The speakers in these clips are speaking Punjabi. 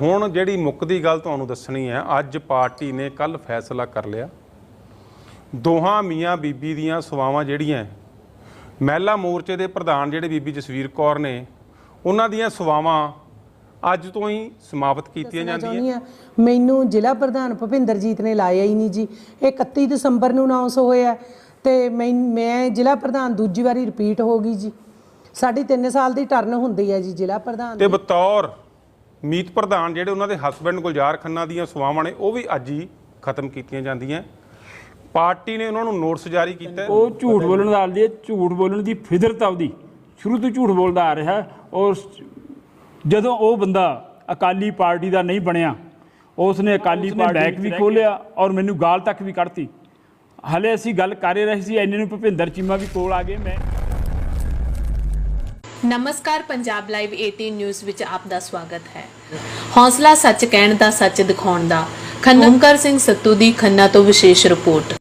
ਹੁਣ ਜਿਹੜੀ ਮੁੱਕਦੀ ਗੱਲ ਤੁਹਾਨੂੰ ਦੱਸਣੀ ਹੈ ਅੱਜ ਪਾਰਟੀ ਨੇ ਕੱਲ ਫੈਸਲਾ ਕਰ ਲਿਆ। ਦੋਹਾਂ ਮੀਆਂ ਬੀਬੀ ਦੀਆਂ ਸਵਾਵਾਂ ਜਿਹੜੀਆਂ ਮਹਿਲਾ ਮੋਰਚੇ ਦੇ ਪ੍ਰਧਾਨ ਜਿਹੜੇ ਬੀਬੀ ਜਸਵੀਰ ਕੌਰ ਨੇ ਉਹਨਾਂ ਦੀਆਂ ਸਵਾਵਾਂ ਅੱਜ ਤੋਂ ਹੀ ਸਮਾਪਤ ਕੀਤੀਆਂ ਜਾਂਦੀਆਂ। ਮੈਨੂੰ ਜ਼ਿਲ੍ਹਾ ਪ੍ਰਧਾਨ ਭੁਪਿੰਦਰਜੀਤ ਨੇ ਲਾਇਆ ਹੀ ਨਹੀਂ ਜੀ। ਇਹ 31 ਦਸੰਬਰ ਨੂੰ ਅਨਾਉਂਸ ਹੋਇਆ ਤੇ ਮੈਂ ਮੈਂ ਜ਼ਿਲ੍ਹਾ ਪ੍ਰਧਾਨ ਦੂਜੀ ਵਾਰੀ ਰਿਪੀਟ ਹੋ ਗਈ ਜੀ। ਸਾਡੀ 3 ਸਾਲ ਦੀ ਟਰਨ ਹੁੰਦੀ ਹੈ ਜੀ ਜ਼ਿਲ੍ਹਾ ਪ੍ਰਧਾਨ ਤੇ ਬਤੌਰ ਮੀਤ ਪ੍ਰਧਾਨ ਜਿਹੜੇ ਉਹਨਾਂ ਦੇ ਹਸਬੰਡ ਗੁਲਜ਼ਾਰ ਖੰਨਾ ਦੀਆਂ ਸਵਾਵਾਂ ਨੇ ਉਹ ਵੀ ਅੱਜ ਹੀ ਖਤਮ ਕੀਤੀਆਂ ਜਾਂਦੀਆਂ। ਪਾਰਟੀ ਨੇ ਉਹਨਾਂ ਨੂੰ ਨੋਟਿਸ ਜਾਰੀ ਕੀਤਾ। ਉਹ ਝੂਠ ਬੋਲਣ ਦਾ ਆਲਦੀ ਹੈ ਝੂਠ ਬੋਲਣ ਦੀ ਫਿਦਰਤ ਆ ਉਹਦੀ। ਸ਼ੁਰੂ ਤੋਂ ਝੂਠ ਬੋਲਦਾ ਆ ਰਿਹਾ। ਹੈ ਔਰ ਜਦੋਂ ਉਹ ਬੰਦਾ ਅਕਾਲੀ ਪਾਰਟੀ ਦਾ ਨਹੀਂ ਬਣਿਆ ਉਸ ਨੇ ਅਕਾਲੀ ਪਾਰਟੀ ਬੈਕ ਵੀ ਖੋਲਿਆ ਔਰ ਮੈਨੂੰ ਗਾਲ ਤੱਕ ਵੀ ਕੱਢਤੀ। ਹਲੇ ਅਸੀਂ ਗੱਲ ਕਰ ਰਹੇ ਸੀ ਐਨੇ ਨੂੰ ਭੁਪਿੰਦਰ ਚੀਮਾ ਵੀ ਕੋਲ ਆ ਗਏ ਮੈਂ ਨਮਸਕਾਰ ਪੰਜਾਬ ਲਾਈਵ 18 ਨਿਊਜ਼ ਵਿੱਚ ਆਪ ਦਾ ਸਵਾਗਤ ਹੈ। ਹੌਸਲਾ ਸੱਚ ਕਹਿਣ ਦਾ ਸੱਚ ਦਿਖਾਉਣ ਦਾ। ਖੰਨਾ ਓਮਕਾਰ ਸਿੰਘ ਸੱਤੂ ਦੀ ਖੰਨਾ ਤੋਂ ਵਿਸ਼ੇਸ਼ ਰਿਪੋਰਟ।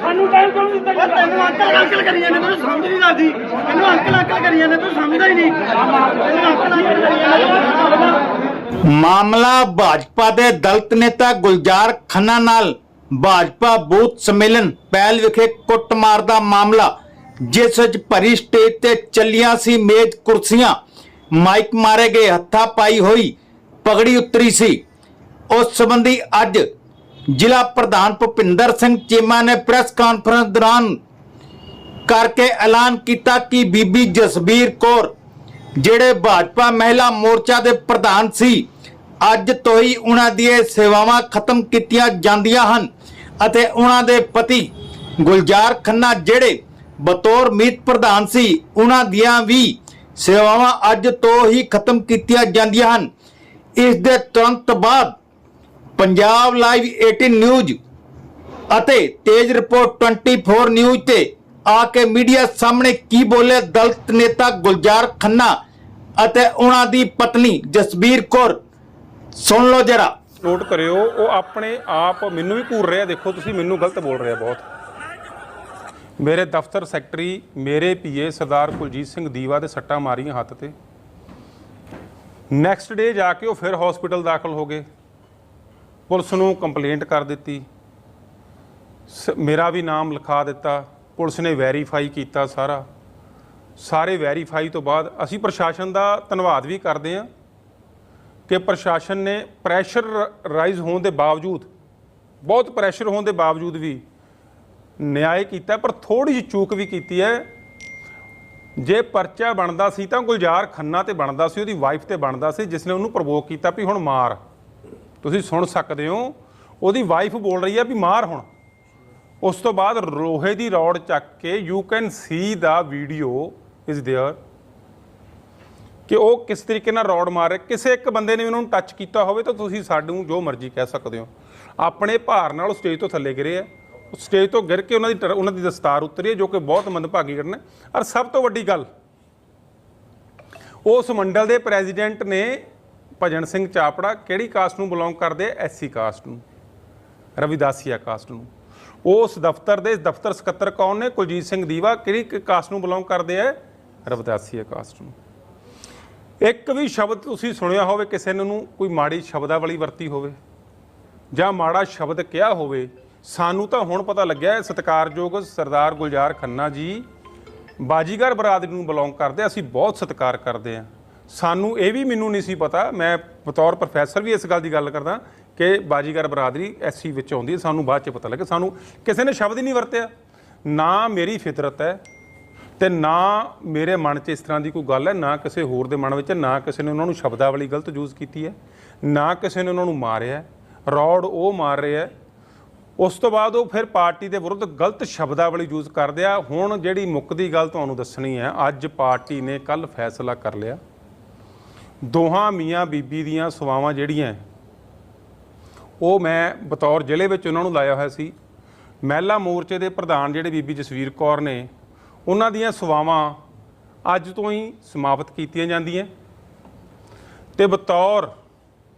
ਸਾਨੂੰ ਟਾਈਮ ਕਿਉਂ ਦਿੱਤਾ ਗਿਆ ਤੈਨੂੰ ਅੰਕਲ ਅੰਕਲ ਕਰੀ ਜਾਂਦੇ ਤੈਨੂੰ ਸਮਝ ਨਹੀਂ ਲੱਗਦੀ। ਤੈਨੂੰ ਅੰਕਲ ਅੰਕਲ ਕਰੀ ਜਾਂਦੇ ਤੂੰ ਸਮਝਦਾ ਹੀ ਨਹੀਂ। ਤੈਨੂੰ ਅੰਕਲ ਅੰਕਲ ਕਰੀ ਜਾਂਦੇ। ਮਾਮਲਾ ਭਾਜਪਾ ਦੇ ਦਲਤ ਨੇਤਾ ਗੁਲਜ਼ਾਰ ਖੰਨਾ ਨਾਲ। ਭਾਜਪਾ ਬੂਥ ਸੰਮੇਲਨ ਪਹਿਲ ਵਿਖੇ ਕੁੱਟਮਾਰ ਦਾ ਮਾਮਲਾ, ਜਿਸ ਵਿੱਚ ਭਰੀ ਸਟੇਜ ਤੇ ਚੱਲੀਆਂ ਸੀ ਮੇਜ਼ ਕੁਰਸੀਆਂ। ਮਾਈਕ ਮਾਰੇ ਗਏ, ਹੱਥਾ ਪਾਈ ਹੋਈ ਪਗੜੀ ਉਤਰੀ ਸੀ। ਉਸ ਸੰਬੰਧੀ ਅੱਜ ਜ਼ਿਲ੍ਹਾ ਪ੍ਰਧਾਨ ਭੁਪਿੰਦਰ ਸਿੰਘ ਚੀਮਾ ਨੇ ਪ੍ਰੈਸ ਕਾਨਫਰੰਸ ਦੌਰਾਨ ਕਰਕੇ ਐਲਾਨ ਕੀਤਾ ਕਿ ਬੀਬੀ ਜਸਬੀਰ ਕੌਰ ਜਿਹੜੇ ਭਾਜਪਾ ਮਹਿਲਾ ਮੋਰਚਾ ਦੇ ਪ੍ਰਧਾਨ ਸੀ, ਅੱਜ ਤੋਂ ਹੀ ਉਹਨਾਂ ਦੀਆਂ ਸੇਵਾਵਾਂ ਖਤਮ ਕੀਤੀਆਂ ਜਾਂਦੀਆਂ ਹਨ ਅਤੇ ਉਹਨਾਂ ਦੇ ਪਤੀ ਗੁਲਜ਼ਾਰ ਖੰਨਾ ਜਿਹੜੇ ਬਤੌਰ ਮੀਤ ਪ੍ਰਧਾਨ ਸੀ, ਉਹਨਾਂ ਦੀਆਂ ਵੀ ਸੇਵਾਵਾਂ ਅੱਜ ਤੋਂ ਹੀ ਖਤਮ ਕੀਤੀਆਂ ਜਾਂਦੀਆਂ ਹਨ। ਇਸ ਦੇ ਤੁਰੰਤ ਬਾਅਦ ਪੰਜਾਬ ਲਾਈਵ 18 ਨਿਊਜ਼ ਅਤੇ ਤੇਜ ਰਿਪੋਰਟ 24 ਨਿਊਜ਼ ਤੇ ਆ ਕੇ ਮੀਡੀਆ ਸਾਹਮਣੇ ਕੀ ਬੋਲੇ? ਦਲਤ ਨੇਤਾ ਗੁਲਜ਼ਾਰ ਖੰਨਾ ਅਤੇ ਉਹਨਾਂ ਦੀ ਪਤਨੀ ਜਸਬੀਰ ਕੌਰ। ਸੁਣ ਲਓ ਜਰਾ। ਨੋਟ ਕਰਿਓ, ਉਹ ਆਪਣੇ ਆਪ ਮੈਨੂੰ ਵੀ ਘੂਰ ਰਿਹਾ। ਦੇਖੋ, ਤੁਸੀਂ ਮੈਨੂੰ ਗਲਤ ਬੋਲ ਰਿਹਾ ਬਹੁਤ। ਮੇਰੇ ਦਫ਼ਤਰ ਸੈਕਟਰੀ, ਮੇਰੇ ਪੀਏ ਸਰਦਾਰ ਕੁਲਜੀਤ ਸਿੰਘ ਦੀਵਾ ਦੇ ਸੱਟਾਂ ਮਾਰੀਆਂ ਹੱਥ ਤੇ। ਨੈਕਸਟ ਡੇ ਜਾ ਕੇ ਉਹ ਫਿਰ ਹਸਪੀਟਲ ਦਾਖਲ ਹੋ ਗਏ। ਪੁਲਿਸ ਨੂੰ ਕੰਪਲੇਂਟ ਕਰ ਦਿੱਤੀ। ਸ- ਮੇਰਾ ਵੀ ਨਾਮ ਲਿਖਾ ਦਿੱਤਾ। ਪੁਲਿਸ ਨੇ ਵੈਰੀਫਾਈ ਕੀਤਾ ਸਾਰਾ। ਸਾਰੇ ਵੈਰੀਫਾਈ ਤੋਂ ਬਾਅਦ ਅਸੀਂ ਪ੍ਰਸ਼ਾਸਨ ਦਾ ਧੰਨਵਾਦ ਵੀ ਕਰਦੇ ਹਾਂ ਕਿ ਪ੍ਰਸ਼ਾਸਨ ਨੇ ਪ੍ਰੈਸ਼ਰ ਰਾਈਜ਼ ਹੋਣ ਦੇ ਬਾਵਜੂਦ, ਬਹੁਤ ਪ੍ਰੈਸ਼ਰ ਹੋਣ ਦੇ ਬਾਵਜੂਦ ਵੀ ਨਿਆਂ ਕੀਤਾ ਪਰ ਥੋੜੀ ਜਿਹੀ ਚੂਕ ਵੀ ਕੀਤੀ ਹੈ। ਜੇ ਪਰਚਾ ਬਣਦਾ ਸੀ ਤਾਂ ਗੁਲਜ਼ਾਰ ਖੰਨਾ ਤੇ ਬਣਦਾ ਸੀ, ਉਹਦੀ ਵਾਈਫ ਤੇ ਬਣਦਾ ਸੀ ਜਿਸ ਨੇ ਉਹਨੂੰ ਪ੍ਰਵੋਕ ਕੀਤਾ ਵੀ ਹੁਣ ਮਾਰ। ਤੁਸੀਂ ਸੁਣ ਸਕਦੇ ਹੋ, ਉਹਦੀ ਵਾਈਫ ਬੋਲ ਰਹੀ ਹੈ ਵੀ ਮਾਰ ਹੁਣ। ਉਸ ਤੋਂ ਬਾਅਦ ਲੋਹੇ ਦੀ ਰੌਡ ਚੱਕ ਕੇ you can see the video is there ਕਿ ਉਹ ਕਿਸ ਤਰੀਕੇ ਨਾਲ ਰੌਡ ਮਾਰ ਰਿਹਾ ਕਿਸੇ ਇੱਕ ਬੰਦੇ ਨੇ ਉਹਨਾਂ ਨੂੰ ਟੱਚ ਕੀਤਾ ਹੋਵੇ ਤਾਂ ਤੁਸੀਂ ਸਾਨੂੰ ਜੋ ਮਰਜ਼ੀ ਕਹਿ ਸਕਦੇ ਹੋ ਆਪਣੇ ਭਾਰ ਨਾਲ ਉਹ ਸਟੇਜ ਤੋਂ ਥੱਲੇ ਗਿਰੇ ਆ ਉਹ ਸਟੇਜ ਤੋਂ ਗਿਰ ਕੇ ਉਹਨਾਂ ਦੀ ਟਰ- ਉਹਨਾਂ ਦੀ ਦਸਤਾਰ ਉਤਰੀ ਹੈ ਜੋ ਕਿ ਬਹੁਤ ਮੰਦਭਾਗੀ ਘਟਨਾ ਹੈ ਔਰ ਸਭ ਤੋਂ ਵੱਡੀ ਗੱਲ ਉਸ ਮੰਡਲ ਦੇ ਪ੍ਰੈਜ਼ੀਡੈਂਟ ਨੇ ਭਜਨ ਸਿੰਘ ਚਾਪੜਾ ਕਿਹੜੀ ਕਾਸਟ ਨੂੰ ਬਿਲੋਂਗ ਕਰਦੇ ਐਸਸੀ ਕਾਸਟ ਨੂੰ ਰਵਿਦਾਸੀਆ ਕਾਸਟ ਨੂੰ ਉਸ ਦਫ਼ਤਰ ਦੇ, ਦਫ਼ਤਰ ਸਕੱਤਰ ਕੌਣ ਨੇ? ਕੁਲਜੀਤ ਸਿੰਘ ਦੀਵਾ। ਕਿਹੜੀ ਕਾਸਟ ਨੂੰ ਬਿਲੋਂਗ ਕਰਦੇ ਆ? ਰਵਿਦਾਸੀਆ ਕਾਸਟ ਨੂੰ। ਇੱਕ ਵੀ ਸ਼ਬਦ ਤੁਸੀਂ ਸੁਣਿਆ ਹੋਵੇ, ਕਿਸੇ ਨੂੰ ਕੋਈ ਮਾੜੀ ਸ਼ਬਦਾਵਲੀ ਵਰਤੀ ਹੋਵੇ ਜਾਂ ਮਾੜਾ ਸ਼ਬਦ ਕਿਹਾ ਹੋਵੇ, ਸਾਨੂੰ ਤਾਂ ਹੁਣ ਪਤਾ ਲੱਗਿਆ ਸਤਿਕਾਰਯੋਗ ਸਰਦਾਰ ਗੁਲਜ਼ਾਰ ਖੰਨਾ ਜੀ ਬਾਜੀਗਰ ਬਰਾਦਰੀ ਨੂੰ ਬਿਲੋਂਗ ਕਰਦੇ ਅਸੀਂ ਬਹੁਤ ਸਤਿਕਾਰ ਕਰਦੇ ਆ। ਸਾਨੂੰ ਇਹ ਵੀ ਮੈਨੂੰ ਨਹੀਂ ਸੀ ਪਤਾ, ਮੈਂ ਬਤੌਰ ਪ੍ਰੋਫੈਸਰ ਵੀ ਇਸ ਗੱਲ ਦੀ ਗੱਲ ਕਰਦਾ ਕਿ ਬਾਜੀਗਰ ਬਰਾਦਰੀ ਐਸਸੀ ਵਿੱਚ ਆਉਂਦੀ ਹੈ, ਸਾਨੂੰ ਬਾਅਦ ਚ ਪਤਾ ਲੱਗਾ ਸਾਨੂੰ ਕਿਸੇ ਨੇ ਸ਼ਬਦ ਹੀ ਨਹੀਂ ਵਰਤਿਆ ਨਾ ਮੇਰੀ ਫਿਤਰਤ ਹੈ ਤੇ ਨਾ ਮੇਰੇ ਮਨ 'ਚ ਇਸ ਤਰ੍ਹਾਂ ਦੀ ਕੋਈ ਗੱਲ ਹੈ, ਨਾ ਕਿਸੇ ਹੋਰ ਦੇ ਮਨ ਵਿੱਚ, ਨਾ ਕਿਸੇ ਨੇ ਉਹਨਾਂ ਨੂੰ ਸ਼ਬਦਾਵਲੀ ਗਲਤ ਯੂਜ਼ ਕੀਤੀ ਹੈ, ਨਾ ਕਿਸੇ ਨੇ ਉਹਨਾਂ ਨੂੰ ਮਾਰਿਆ ਹੈ। ਉਹ ਮਾਰ ਰਿਹਾ ਹੈ। ਉਸ ਤੋਂ ਬਾਅਦ ਉਹ ਫਿਰ ਪਾਰਟੀ ਦੇ ਵਿਰੁੱਧ ਗਲਤ ਸ਼ਬਦਾਵਲੀ ਯੂਜ਼ ਕਰਦੇ ਆ ਹੁਣ ਜਿਹੜੀ ਮੁੱਕਦੀ ਗੱਲ ਤੁਹਾਨੂੰ ਦੱਸਣੀ ਹੈ, ਅੱਜ ਪਾਰਟੀ ਨੇ ਕੱਲ ਫੈਸਲਾ ਕਰ ਲਿਆ ਦੋਹਾਂ ਮੀਆਂ ਬੀਬੀ ਦੀਆਂ ਸਵਾਵਾਂ ਜਿਹੜੀਆਂ ਉਹ ਮੈਂ ਬਤੌਰ ਜ਼ਿਲ੍ਹੇ ਵਿੱਚ ਉਹਨਾਂ ਨੂੰ ਲਾਇਆ ਹੋਇਆ ਸੀ। ਮਹਿਲਾ ਮੋਰਚੇ ਦੇ ਪ੍ਰਧਾਨ ਜਿਹੜੇ ਬੀਬੀ ਜਸਵੀਰ ਕੌਰ ਨੇ, ਉਹਨਾਂ ਦੀਆਂ ਸੇਵਾਵਾਂ ਅੱਜ ਤੋਂ ਹੀ ਸਮਾਪਤ ਕੀਤੀਆਂ ਜਾਂਦੀਆਂ। ਤੇ ਬਤੌਰ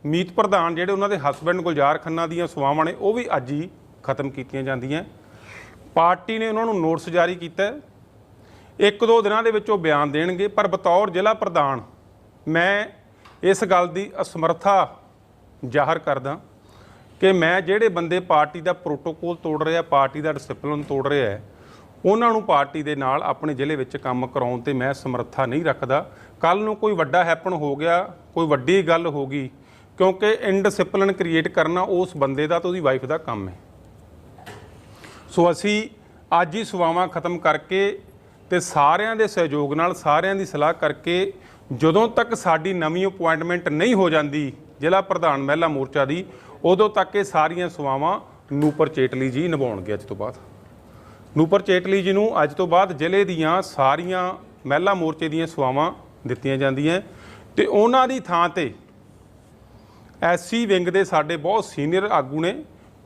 ਮੀਤ ਪ੍ਰਧਾਨ ਜਿਹੜੇ ਉਹਨਾਂ ਦੇ ਹਸਬੰਡ ਗੁਲਜ਼ਾਰ ਖੰਨਾ ਦੀਆਂ ਸੇਵਾਵਾਂ ਨੇ, ਉਹ ਵੀ ਅੱਜ ਹੀ ਖਤਮ ਕੀਤੀਆਂ ਜਾਂਦੀਆਂ। ਪਾਰਟੀ ਨੇ ਉਹਨਾਂ ਨੂੰ ਨੋਟਿਸ ਜਾਰੀ ਕੀਤਾ। ਇੱਕ ਦੋ ਦਿਨਾਂ ਦੇ ਵਿੱਚ ਉਹ ਬਿਆਨ ਦੇਣਗੇ, ਪਰ ਬਤੌਰ ਜ਼ਿਲ੍ਹਾ ਪ੍ਰਧਾਨ ਮੈਂ ਇਸ ਗੱਲ ਦੀ ਅਸਮਰਥਾ ਜ਼ਾਹਰ ਕਰਦਾ। ਕਿ ਮੈਂ ਜਿਹੜੇ ਬੰਦੇ ਪਾਰਟੀ ਦਾ ਪ੍ਰੋਟੋਕੋਲ ਤੋੜ ਰਿਹਾ, ਪਾਰਟੀ ਦਾ ਡਿਸਪਲਿਨ ਤੋੜ ਰਿਹਾ ਉਹਨਾਂ ਨੂੰ ਪਾਰਟੀ ਦੇ ਨਾਲ ਆਪਣੇ ਜ਼ਿਲ੍ਹੇ ਵਿੱਚ ਕੰਮ ਕਰਾਉਣ ਤੇ ਮੈਂ ਸਮਰੱਥਾ ਨਹੀਂ ਰੱਖਦਾ। ਕੱਲ ਨੂੰ ਕੋਈ ਵੱਡਾ ਹੈਪਨ ਹੋ ਗਿਆ, ਕੋਈ ਵੱਡੀ ਗੱਲ ਹੋ ਗਈ, ਕਿਉਂਕਿ ਇਨਡਿਸਪਲਿਨ ਕ੍ਰੀਏਟ ਕਰਨਾ ਉਸ ਬੰਦੇ ਦਾ ਤੇ ਉਹਦੀ ਵਾਈਫ ਦਾ ਕੰਮ ਹੈ। ਸੋ ਅਸੀਂ ਅੱਜ ਹੀ ਸੇਵਾਵਾਂ ਖਤਮ ਕਰਕੇ ਤੇ ਸਾਰਿਆਂ ਦੇ ਸਹਿਯੋਗ ਨਾਲ, ਸਾਰਿਆਂ ਦੀ ਸਲਾਹ ਕਰਕੇ ਜਦੋਂ ਤੱਕ ਸਾਡੀ ਨਵੀਂ ਅਪਾਇੰਟਮੈਂਟ ਨਹੀਂ ਹੋ ਜਾਂਦੀ ਜ਼ਿਲ੍ਹਾ ਪ੍ਰਧਾਨ ਮਹਿਲਾ ਮੋਰਚਾ ਦੀ ਉਦੋਂ ਤੱਕ ਇਹ ਸਾਰੀਆਂ ਸੇਵਾਵਾਂ ਨੂਪਰ ਚੇਟਲੀ ਜੀ ਨਿਭਾਉਣਗੇ ਅੱਜ ਤੋਂ ਬਾਅਦ। ਨੂਪਰ ਚੇਟਲੀ ਜੀ ਨੂੰ ਅੱਜ ਤੋਂ ਬਾਅਦ ਜ਼ਿਲ੍ਹੇ ਦੀਆਂ ਸਾਰੀਆਂ ਮਹਿਲਾ ਮੋਰਚੇ ਦੀਆਂ ਸੇਵਾਵਾਂ ਦਿੱਤੀਆਂ ਜਾਂਦੀਆਂ ਤੇ ਉਹਨਾਂ ਦੀ ਥਾਂ ਤੇ ਐਸਸੀ ਵਿੰਗ ਦੇ ਸਾਡੇ ਬਹੁਤ ਸੀਨੀਅਰ ਆਗੂ ਨੇ,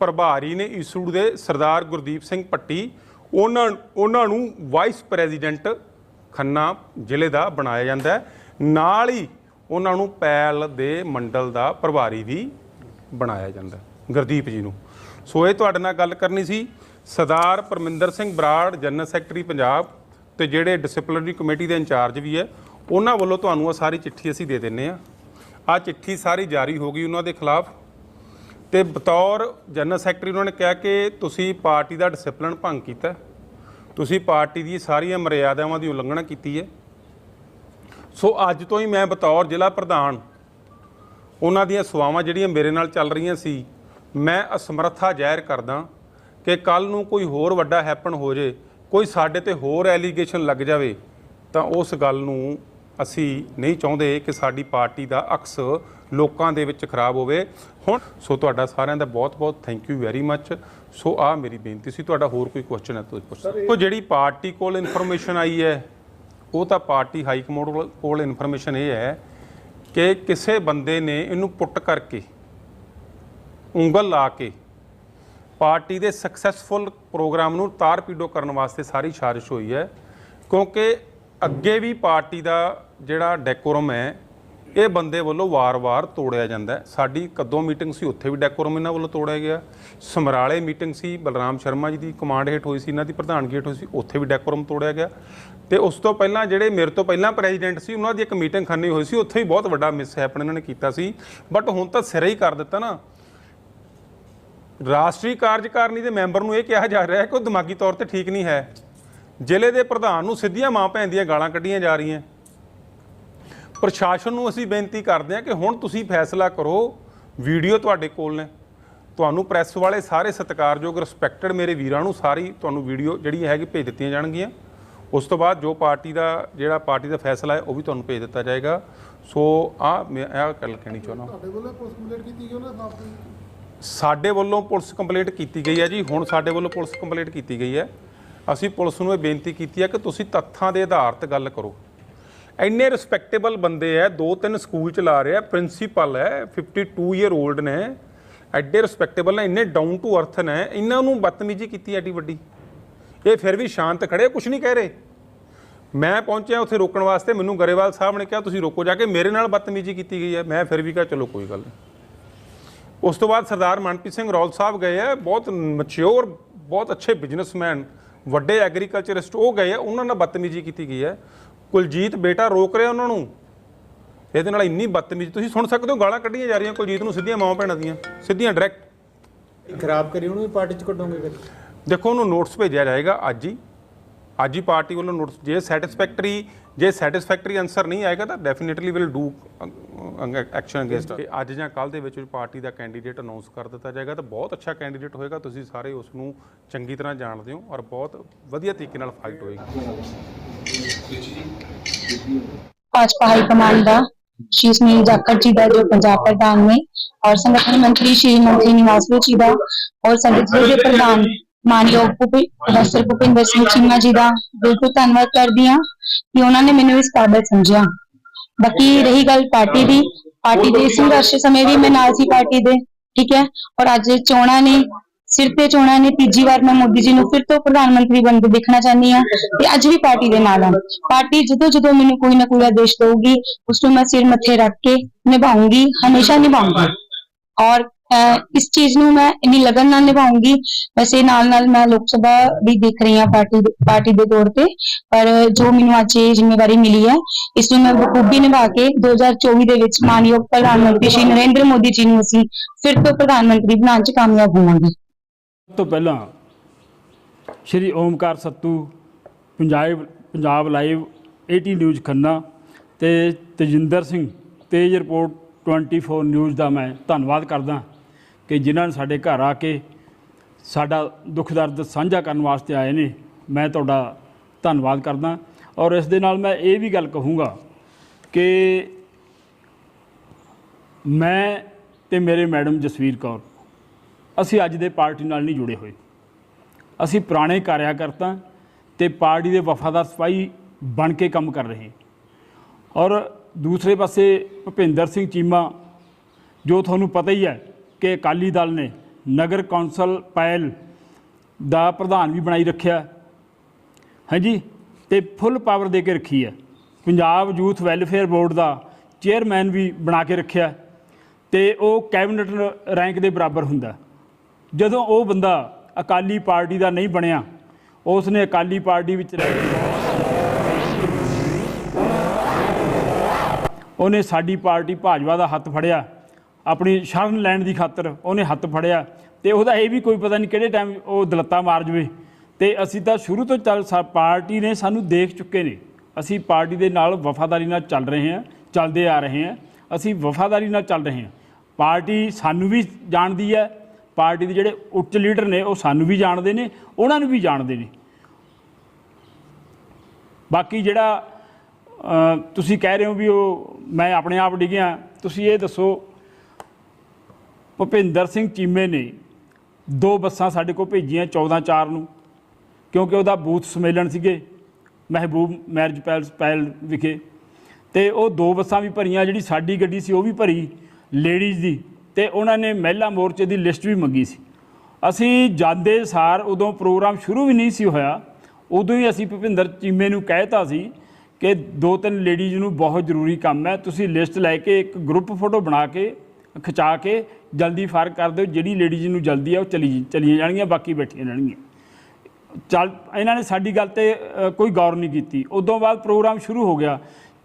ਪ੍ਰਭਾਰੀ ਨੇ ਈਸੂੜ ਦੇ ਸਰਦਾਰ ਗੁਰਦੀਪ ਸਿੰਘ ਪੱਟੀ ਉਹਨਾਂ ਉਹਨਾਂ ਨੂੰ ਵਾਈਸ ਪ੍ਰੈਜ਼ੀਡੈਂਟ ਖੰਨਾ ਜ਼ਿਲ੍ਹੇ ਦਾ ਬਣਾਇਆ ਜਾਂਦਾ ਨਾਲ ਹੀ ਉਹਨਾਂ ਨੂੰ ਪੈਲ ਦੇ ਮੰਡਲ ਦਾ ਪ੍ਰਭਾਰੀ ਵੀ ਬਣਾਇਆ ਜਾਂਦਾ ਗੁਰਦੀਪ ਜੀ ਨੂੰ। ਸੋ ਇਹ ਤੁਹਾਡੇ ਨਾਲ ਗੱਲ ਕਰਨੀ ਸੀ, ਸਰਦਾਰ ਪਰਮਿੰਦਰ ਸਿੰਘ ਬਰਾੜ, ਜਨਰਲ ਸੈਕਟਰੀ ਪੰਜਾਬ ਤੇ ਜਿਹੜੇ ਡਿਸਪਲਿਨਰੀ ਕਮੇਟੀ ਦੇ ਇੰਚਾਰਜ ਵੀ ਹੈ, ਉਹਨਾਂ ਵੱਲੋਂ ਤੁਹਾਨੂੰ ਇਹ ਸਾਰੀ ਚਿੱਠੀ ਅਸੀਂ ਦੇ ਦਿੰਨੇ ਆ ਆ ਚਿੱਠੀ ਸਾਰੀ ਜਾਰੀ ਹੋ ਗਈ ਉਹਨਾਂ ਦੇ ਖਿਲਾਫ। ਤੇ ਬਤੌਰ ਜਨਰਲ ਸੈਕਟਰੀ ਉਹਨਾਂ ਨੇ ਕਿਹਾ ਕਿ ਤੁਸੀਂ ਪਾਰਟੀ ਦਾ ਡਿਸਪਲਿਨ ਭੰਗ ਕੀਤਾ ਤੁਸੀਂ ਪਾਰਟੀ ਦੀ ਸਾਰੀਆਂ ਮਰਿਆਦਾਵਾਂ ਦੀ ਉਲੰਘਣਾ ਕੀਤੀ ਹੈ। ਸੋ ਅੱਜ ਤੋਂ ਹੀ ਮੈਂ ਬਤੌਰ ਜ਼ਿਲ੍ਹਾ ਪ੍ਰਧਾਨ ਉਹਨਾਂ ਦੀਆਂ ਸੇਵਾਵਾਂ ਜਿਹੜੀਆਂ ਮੇਰੇ ਨਾਲ ਚੱਲ ਰਹੀਆਂ ਸੀ ਮੈਂ ਅਸਮਰੱਥਾ ਜ਼ਾਹਿਰ ਕਰਦਾ ਕਿ ਕੱਲ ਨੂੰ ਕੋਈ ਹੋਰ ਵੱਡਾ ਹੈਪਨ ਹੋ ਜੇ ਕੋਈ ਸਾਡੇ ਤੇ ਹੋਰ ਐਲੀਗੇਸ਼ਨ ਲੱਗ ਜਾਵੇ ਤਾਂ ਉਸ ਗੱਲ ਨੂੰ ਅਸੀਂ ਨਹੀਂ ਚਾਹੁੰਦੇ ਕਿ ਸਾਡੀ ਪਾਰਟੀ ਦਾ ਅਕਸ ਲੋਕਾਂ ਦੇ ਵਿੱਚ ਖਰਾਬ ਹੋਵੇ। ਹੁਣ ਸੋ ਤੁਹਾਡਾ ਸਾਰਿਆਂ ਦਾ ਬਹੁਤ-ਬਹੁਤ thank you very much so ਆ ਮੇਰੀ ਬੇਨਤੀ ਸੀ ਤੁਹਾਡਾ ਹੋਰ ਕੋਈ ਕੁਐਸਚਨ ਹੈ ਤੁਸੀਂ ਪੁੱਛ ਸਕਦੇ ਹੋ। ਜਿਹੜੀ ਪਾਰਟੀ ਕੋਲ ਇਨਫੋਰਮੇਸ਼ਨ ਆਈ ਹੈ ਉਹ ਤਾਂ ਪਾਰਟੀ ਹਾਈ ਕਮਾਂਡ ਕੋਲ ਇਨਫੋਰਮੇਸ਼ਨ ਇਹ ਹੈ ਕਿ ਕਿਸੇ ਬੰਦੇ ਨੇ ਇਹਨੂੰ ਪੁੱਟ ਕਰਕੇ ਉਂਗਲ ਲਾ ਕੇ ਪਾਰਟੀ ਦੇ ਸਕਸੈਸਫੁਲ ਪ੍ਰੋਗਰਾਮ ਨੂੰ ਤਾਰ ਪੀਡੋ ਕਰਨ ਵਾਸਤੇ ਸਾਰੀ ਸਾਜ਼ਿਸ਼ ਹੋਈ ਹੈ, ਕਿਉਂਕਿ ਅੱਗੇ ਵੀ ਪਾਰਟੀ ਦਾ ਜਿਹੜਾ ਡੈਕੋਰਮ ਹੈ ਇਹ ਬੰਦੇ ਵੱਲੋਂ ਵਾਰ-ਵਾਰ ਤੋੜਿਆ ਜਾਂਦਾ ਸਾਡੀ ਕਦੋਂ ਮੀਟਿੰਗ ਸੀ, ਉੱਥੇ ਵੀ ਡੈਕੋਰਮ ਇਹਨਾਂ ਵੱਲੋਂ ਤੋੜਿਆ ਗਿਆ। ਸਮਰਾਲੇ ਮੀਟਿੰਗ ਸੀ, ਬਲਰਾਮ ਸ਼ਰਮਾ ਜੀ ਦੀ ਕਮਾਂਡ ਹੇਠ ਹੋਈ ਸੀ, ਇਹਨਾਂ ਦੀ ਪ੍ਰਧਾਨਗੀ ਹੇਠ ਹੋਈ ਸੀ, ਉੱਥੇ ਵੀ ਡੈਕੋਰਮ ਤੋੜਿਆ ਗਿਆ। ਤੇ ਉਸ ਤੋਂ ਪਹਿਲਾਂ ਜਿਹੜੇ ਮੇਰੇ ਤੋਂ ਪਹਿਲਾਂ ਪ੍ਰੈਜ਼ੀਡੈਂਟ ਸੀ, ਉਹਨਾਂ ਦੀ ਇੱਕ ਮੀਟਿੰਗ ਖੰਨੀ ਹੋਈ ਸੀ, ਉੱਥੇ ਵੀ ਬਹੁਤ ਵੱਡਾ ਮਿਸ ਹੈਪਨ ਇਹਨਾਂ ਨੇ ਕੀਤਾ ਸੀ। ਬਟ ਹੁਣ ਤਾਂ ਸਿਰੇ ਹੀ ਕਰ ਦਿੱਤਾ ਨਾ। ਰਾਸ਼ਟਰੀ ਕਾਰਜਕਾਰਨੀ ਦੇ ਮੈਂਬਰ ਨੂੰ ਇਹ ਕਿਹਾ ਜਾ ਰਿਹਾ ਹੈ ਕਿ ਉਹ ਦਿਮਾਗੀ ਤੌਰ ਤੇ ਠੀਕ ਨਹੀਂ ਹੈ। ਜ਼ਿਲ੍ਹੇ ਦੇ ਪ੍ਰਧਾਨ ਨੂੰ ਸਿੱਧੀਆਂ ਮਾਂ ਭੈਣ ਦੀਆਂ ਗਾਲਾਂ ਕੱਢੀਆਂ ਜਾ ਰਹੀਆਂ। ਪ੍ਰਸ਼ਾਸਨ ਨੂੰ ਅਸੀਂ ਬੇਨਤੀ ਕਰਦੇ ਹਾਂ ਕਿ ਹੁਣ ਤੁਸੀਂ ਫੈਸਲਾ ਕਰੋ ਵੀਡੀਓ ਤੁਹਾਡੇ ਕੋਲ ਨੇ। ਤੁਹਾਨੂੰ ਪ੍ਰੈਸ ਵਾਲੇ ਸਾਰੇ ਸਤਿਕਾਰਯੋਗ ਰਿਸਪੈਕਟਡ ਮੇਰੇ ਵੀਰਾਂ ਨੂੰ ਸਾਰੀ ਤੁਹਾਨੂੰ ਵੀਡੀਓ ਜਿਹੜੀ ਹੈਗੀ ਭੇਜ ਦਿੱਤੀਆਂ ਜਾਣਗੀਆਂ। ਉਸ ਤੋਂ ਬਾਅਦ ਜੋ ਪਾਰਟੀ ਦਾ ਜਿਹੜਾ ਪਾਰਟੀ ਦਾ ਫੈਸਲਾ ਹੈ ਉਹ ਵੀ ਤੁਹਾਨੂੰ ਭੇਜ ਦਿੱਤਾ ਜਾਏਗਾ। ਸੋ ਆ ਮੈਂ ਇਹ ਗੱਲ ਕਹਿਣੀ ਚਾਹੁੰਦਾ। ਤੁਹਾਡੇ ਵੱਲੋਂ ਪੁਲਿਸ ਕੰਪਲੇਂਟ ਕੀਤੀ ਗਈ ਉਹਨਾਂ ਦੇ ਖਿਲਾਫ ਕੋਈ? ਸਾਡੇ ਵੱਲੋਂ ਪੁਲਿਸ ਕੰਪਲੇਂਟ ਕੀਤੀ ਗਈ ਹੈ ਜੀ। ਹੁਣ ਸਾਡੇ ਵੱਲੋਂ ਪੁਲਿਸ ਕੰਪਲੇਂਟ ਕੀਤੀ ਗਈ ਹੈ। ਅਸੀਂ ਪੁਲਿਸ ਨੂੰ ਇਹ ਬੇਨਤੀ ਕੀਤੀ ਹੈ ਕਿ ਤੁਸੀਂ ਤੱਥਾਂ ਦੇ ਆਧਾਰ ਤੇ ਗੱਲ ਕਰੋ। ਇੰਨੇ ਰਿਸਪੈਕਟੇਬਲ ਬੰਦੇ ਐ, ਦੋ ਤਿੰਨ ਸਕੂਲ ਚਲਾ ਰਿਹਾ ਪ੍ਰਿੰਸੀਪਲ ਹੈ 52 ਈਅਰ 올ਡ ਨੇ, ਐਡੇ ਰਿਸਪੈਕਟੇਬਲ ਨੇ, ਇੰਨੇ ਡਾਊਨ ਟੂ ਅਰਥ ਨੇ, ਇਹਨਾਂ ਨੂੰ ਬਦਤਮੀਜ਼ੀ ਕੀਤੀ ਐਡੀ ਵੱਡੀ। ਇਹ ਫਿਰ ਵੀ ਸ਼ਾਂਤ ਖੜੇ ਕੁਝ ਨਹੀਂ ਕਹਿ ਰਹੇ। ਮੈਂ ਪਹੁੰਚਿਆ ਉੱਥੇ ਰੋਕਣ ਵਾਸਤੇ, ਮੈਨੂੰ ਗਰੇਵਾਲ ਸਾਹਿਬ ਨੇ ਕਿਹਾ, ਤੁਸੀਂ ਰੋਕੋ ਜਾ ਕੇ, ਮੇਰੇ ਨਾਲ ਬਦਤਮੀਜ਼ੀ ਕੀਤੀ ਗਈ ਹੈ ਮੈਂ ਫਿਰ ਵੀ ਕਿਹਾ, ਚਲੋ, ਕੋਈ ਗੱਲ ਨਹੀਂ। ਉਸ ਤੋਂ ਬਾਅਦ ਸਰਦਾਰ ਮਨਪ੍ਰੀਤ ਸਿੰਘ ਰੌਲ ਸਾਹਿਬ ਗਏ ਆ ਬਹੁਤ ਮੈਚੁਰ ਬਹੁਤ ਅੱਛੇ ਬਿਜ਼ਨਸਮੈਨ ਵੱਡੇ ਐਗਰੀਕਲਚਰਿਸਟ ਉਹ ਗਏ ਆ ਉਹਨਾਂ ਨਾਲ ਬਦਤਮੀਜ਼ੀ ਕੀਤੀ ਗਈ ਹੈ ਕੁਲਜੀਤ ਬੇਟਾ ਰੋਕ ਰਿਹਾ ਉਹਨਾਂ ਨੂੰ। ਇਹਦੇ ਨਾਲ ਇੰਨੀ ਬਦਤਮੀਜ਼ੀ ਤੁਸੀਂ ਸੁਣ ਸਕਦੇ ਹੋ ਗਾਲਾਂ ਕੱਢੀਆਂ ਜਾ ਰਹੀਆਂ ਕੁਲਜੀਤ ਨੂੰ ਸਿੱਧੀਆਂ ਮਾਂ ਭੈਣਾਂ ਦੀਆਂ ਸਿੱਧੀਆਂ ਡਾਇਰੈਕਟ ਖਰਾਬ ਕਰੀ ਉਹਨੂੰ ਵੀ ਪਾਰਟੀ ਚ ਕੱਢੋਗੇ ਫਿਰ? ਦੇਖੋ ਉਹਨੂੰ ਨੋਟਿਸ ਭੇਜਿਆ ਜਾਏਗਾ ਅੱਜ ਹੀ। ਅੱਜ ਹੀ ਪਾਰਟੀ ਵੱਲੋਂ ਨੋਟਿਸ ਜੇ ਸੈਟੀਸਫੈਕਟਰੀ ਜੇ ਸੈਟੀਸਫੈਕਟਰੀ ਆਨਸਰ ਨਹੀਂ ਆਏਗਾ ਤਾਂ definitely will do action against ਅੱਜ ਜਾਂ ਕੱਲ ਦੇ ਵਿੱਚ ਪਾਰਟੀ ਦਾ ਕੈਂਡੀਡੇਟ ਅਨਾਉਂਸ ਕਰ ਦਿੱਤਾ ਜਾਏਗਾ ਤਾਂ ਬਹੁਤ ਅੱਛਾ ਕੈਂਡੀਡੇਟ ਹੋਏਗਾ ਤੁਸੀਂ ਸਾਰੇ ਉਸ ਨੂੰ ਚੰਗੀ ਤਰ੍ਹਾਂ ਜਾਣਦੇ ਹੋ ਔਰ ਬਹੁਤ ਵਧੀਆ ਤਰੀਕੇ ਨਾਲ ਫਾਈਟ ਹੋਏਗੀ। भाजपा हाईकमान का श्री सुनील जाखड़ जी का जो पंजाब प्रधान ने और संगठन मंत्री श्री मंत्री निवास जी का और ਸਾਡੇ ਜ਼ਿਲ੍ਹੇ ਦੇ ਪ੍ਰਧਾਨ ਮਾਨਯੋਗ ਭੁਪੇ ਪ੍ਰੋਫੈਸਰ ਭੁਪਿੰਦਰ ਸਿੰਘ ਚੀਮਾ ਜੀ ਦਾ ਬਿਲਕੁਲ ਧੰਨਵਾਦ ਕਰਦੀ ਹਾਂ ਕਿ ਉਹਨਾਂ ਨੇ ਮੈਨੂੰ ਇਸ ਕਾਬਿਲ ਸਮਝਿਆ ਬਾਕੀ ਰਹੀ ਗੱਲ ਪਾਰਟੀ ਦੀ ਪਾਰਟੀ ਦੇ ਸੰਘਰਸ਼ ਸਮੇਂ ਵੀ ਮੈਂ ਨਾਲ ਸੀ ਪਾਰਟੀ ਦੇ ਠੀਕ ਹੈ ਔਰ ਅੱਜ ਚੋਣਾਂ ਨੇ ਸਿਰ ਤੇ ਚੋਣਾਂ ਨੇ, ਤੀਜੀ ਵਾਰ ਮੈਂ ਮੋਦੀ ਜੀ ਨੂੰ ਫਿਰ ਤੋਂ ਪ੍ਰਧਾਨ ਮੰਤਰੀ ਬਣਦੇ ਦੇਖਣਾ ਚਾਹੁੰਦੀ ਹਾਂ ਤੇ ਅੱਜ ਵੀ ਪਾਰਟੀ ਦੇ ਨਾਲ ਹਾਂ। ਪਾਰਟੀ ਜਦੋਂ ਜਦੋਂ ਮੈਨੂੰ ਕੋਈ ਨਾ ਕੋਈ ਆਦੇਸ਼ ਦੇਊਗੀ, ਉਸ ਨੂੰ ਮੈਂ ਸਿਰ ਮੱਥੇ ਰੱਖ ਕੇ ਨਿਭਾਉਂਗੀ, ਹਮੇਸ਼ਾ ਨਿਭਾਉਂਗੀ। ਔਰ ਇਸ ਚੀਜ਼ ਨੂੰ ਮੈਂ ਇੰਨੀ ਲਗਨ ਨਾਲ ਨਿਭਾਉਂਗੀ, ਵੈਸੇ ਨਾਲ ਨਾਲ ਮੈਂ ਲੋਕ ਸਭਾ ਵੀ ਦੇਖ ਰਹੀ ਹਾਂ ਪਾਰਟੀ ਪਾਰਟੀ ਦੇ ਤੌਰ ਤੇ, ਪਰ ਜੋ ਮੈਨੂੰ ਅੱਜ ਇਹ ਜ਼ਿੰਮੇਵਾਰੀ ਮਿਲੀ ਹੈ, ਇਸ ਨੂੰ ਮੈਂ ਬਖੂਬੀ ਨਿਭਾ ਕੇ 2024 ਦੇ ਵਿੱਚ ਮਾਨਯੋਗ ਪ੍ਰਧਾਨ ਮੰਤਰੀ ਸ਼੍ਰੀ ਨਰਿੰਦਰ ਮੋਦੀ ਜੀ ਨੂੰ ਅਸੀਂ ਫਿਰ ਤੋਂ ਪ੍ਰਧਾਨ ਮੰਤਰੀ ਬਣਾਉਣ 'ਚ ਕਾਮਯਾਬ ਹੋਵਾਂਗੇ। ਸਭ ਤੋਂ ਪਹਿਲਾਂ ਸ਼੍ਰੀ ਓਮਕਾਰ ਸੱਤੂ, ਪੰਜਾਬ ਪੰਜਾਬ ਲਾਈਵ 80 ਨਿਊਜ਼ ਖੰਨਾ ਤੇ ਤਜਿੰਦਰ ਸਿੰਘ ਤੇਜ ਰਿਪੋਰਟ 24 ਨਿਊਜ਼ ਦਾ ਮੈਂ ਧੰਨਵਾਦ ਕਰਦਾ ਕਿ ਜਿਨ੍ਹਾਂ ਨੇ ਸਾਡੇ ਘਰ ਆ ਕੇ ਸਾਡਾ ਦੁੱਖ ਦਰਦ ਸਾਂਝਾ ਕਰਨ ਵਾਸਤੇ ਆਏ ਨੇ, ਮੈਂ ਤੁਹਾਡਾ ਧੰਨਵਾਦ ਕਰਦਾ। ਔਰ ਇਸ ਦੇ ਨਾਲ ਮੈਂ ਇਹ ਵੀ ਗੱਲ ਕਹੂੰਗਾ ਕਿ ਮੈਂ ਤੇ ਮੇਰੇ ਮੈਡਮ ਜਸਵੀਰ ਕੌਰ ਅਸੀਂ ਅੱਜ ਦੇ ਪਾਰਟੀ ਨਾਲ ਨਹੀਂ ਜੁੜੇ ਹੋਏ। ਅਸੀਂ ਪੁਰਾਣੇ ਕਾਰਿਆਕਰਤਾ ਤੇ ਪਾਰਟੀ ਦੇ ਵਫਾਦਾਰ ਸਿਪਾਹੀ ਬਣ ਕੇ ਕੰਮ ਕਰ ਰਹੇ। ਔਰ ਦੂਸਰੇ ਪਾਸੇ ਭੁਪਿੰਦਰ ਸਿੰਘ ਚੀਮਾ, ਜੋ ਤੁਹਾਨੂੰ ਪਤਾ ਹੀ ਹੈ ਕਿ ਅਕਾਲੀ ਦਲ ਨੇ ਨਗਰ ਕੌਂਸਲ ਪੈਲ ਦਾ ਪ੍ਰਧਾਨ ਵੀ ਬਣਾਈ ਰੱਖਿਆ। ਹਾਂਜੀ, ਤੇ ਫੁੱਲ ਪਾਵਰ ਦੇ ਕੇ ਰੱਖੀ ਹੈ। ਪੰਜਾਬ ਯੂਥ ਵੈਲਫੇਅਰ ਬੋਰਡ ਦਾ ਚੇਅਰਮੈਨ ਵੀ ਬਣਾ ਕੇ ਰੱਖਿਆ। ਤੇ ਉਹ ਕੈਬਨਿਟ ਰੈਂਕ ਦੇ ਬਰਾਬਰ ਹੁੰਦਾ। ਜਦੋਂ ਉਹ ਬੰਦਾ ਅਕਾਲੀ ਪਾਰਟੀ ਦਾ ਨਹੀਂ ਬਣਿਆ ਉਸ ਨੇ ਅਕਾਲੀ ਪਾਰਟੀ ਵਿੱਚ ਰਹਿ ਉਹਨੇ ਸਾਡੀ ਪਾਰਟੀ ਭਾਜਪਾ ਦਾ ਹੱਥ ਫੜਿਆ, ਆਪਣੀ ਸ਼ਰਨ ਲੈਣ ਦੀ ਖਾਤਰ ਉਹਨੇ ਹੱਥ ਫੜਿਆ ਤੇ ਉਹਦਾ ਇਹ ਵੀ ਕੋਈ ਪਤਾ ਨਹੀਂ ਕਿਹੜੇ ਟਾਈਮ ਉਹ ਦਲੱਤਾ ਮਾਰ ਜਵੇ ਤੇ ਅਸੀਂ ਤਾਂ ਸ਼ੁਰੂ ਤੋਂ ਚੱਲ ਸਾ- ਪਾਰਟੀ ਨੇ ਸਾਨੂੰ ਦੇਖ ਚੁੱਕੇ ਨੇ, ਅਸੀਂ ਪਾਰਟੀ ਦੇ ਨਾਲ ਵਫਾਦਾਰੀ ਨਾਲ ਚੱਲ ਰਹੇ ਹਾਂ, ਚੱਲਦੇ ਆ ਰਹੇ ਹਾਂ, ਅਸੀਂ ਵਫਾਦਾਰੀ ਨਾਲ ਚੱਲ ਰਹੇ ਹਾਂ, ਪਾਰਟੀ ਸਾਨੂੰ ਵੀ ਜਾਣਦੀ ਹੈ ਪਾਰਟੀ ਦੇ ਜਿਹੜੇ ਉੱਚ ਲੀਡਰ ਨੇ, ਉਹ ਸਾਨੂੰ ਵੀ ਜਾਣਦੇ ਨੇ, ਉਹਨਾਂ ਨੂੰ ਵੀ ਜਾਣਦੇ ਨੇ। ਬਾਕੀ ਜਿਹੜਾ ਤੁਸੀਂ ਕਹਿ ਰਹੇ ਹੋ ਵੀ ਉਹ, ਮੈਂ ਆਪਣੇ ਆਪ ਡਿੱਗਿਆ, ਤੁਸੀਂ ਇਹ ਦੱਸੋ, ਭੁਪਿੰਦਰ ਸਿੰਘ ਚੀਮੇ ਨੇ ਦੋ ਬੱਸਾਂ ਸਾਡੇ ਕੋਲ ਭੇਜੀਆਂ 14 4 ਨੂੰ, ਕਿਉਂਕਿ ਉਹਦਾ ਬੂਥ ਸੰਮੇਲਨ ਸੀਗੇ, ਮਹਿਬੂਬ ਮੈਰਿਜ ਪੈਲਸ, ਪੈਲ ਵਿਖੇ। ਤੇ ਉਹ ਦੋ ਬੱਸਾਂ ਵੀ ਭਰੀਆਂ, ਜਿਹੜੀ ਸਾਡੀ ਗੱਡੀ ਸੀ, ਉਹ ਵੀ ਭਰੀ, ਲੇਡੀਜ਼ ਦੀ। ਤੇ ਉਹਨਾਂ ਨੇ ਮਹਿਲਾ ਮੋਰਚੇ ਦੀ ਲਿਸਟ ਵੀ ਮੰਗੀ ਸੀ। ਅਸੀਂ ਜਾਂਦੇ ਸਾਰ ਉਦੋਂ ਪ੍ਰੋਗਰਾਮ ਸ਼ੁਰੂ ਵੀ ਨਹੀਂ ਸੀ ਹੋਇਆ। ਉਦੋਂ ਹੀ ਅਸੀਂ ਭੁਪਿੰਦਰ ਚੀਮੇ ਨੂੰ ਕਹਿਤਾ ਸੀ ਕਿ ਦੋ ਤਿੰਨ ਲੇਡੀਜ਼ ਨੂੰ ਬਹੁਤ ਜ਼ਰੂਰੀ ਕੰਮ ਹੈ, ਤੁਸੀਂ ਲਿਸਟ ਲੈ ਕੇ ਇੱਕ ਗਰੁੱਪ ਫੋਟੋ ਬਣਾ ਕੇ, ਖਿਚਾ ਕੇ ਜਲਦੀ ਫਾਰ ਕਰ ਦਿਓ, ਜਿਹੜੀ ਲੇਡੀਜ਼ ਨੂੰ ਜਲਦੀ ਆ ਉਹ ਚਲੀ ਚਲੀਆਂ ਜਾਣਗੀਆਂ, ਬਾਕੀ ਬੈਠੀਆਂ ਰਹਿਣਗੀਆਂ। ਚੱਲ, ਇਹਨਾਂ ਨੇ ਸਾਡੀ ਗੱਲ ਤੇ ਕੋਈ ਗੌਰ ਨਹੀਂ ਕੀਤੀ। ਉਦੋਂ ਬਾਅਦ ਪ੍ਰੋਗਰਾਮ ਸ਼ੁਰੂ ਹੋ ਗਿਆ।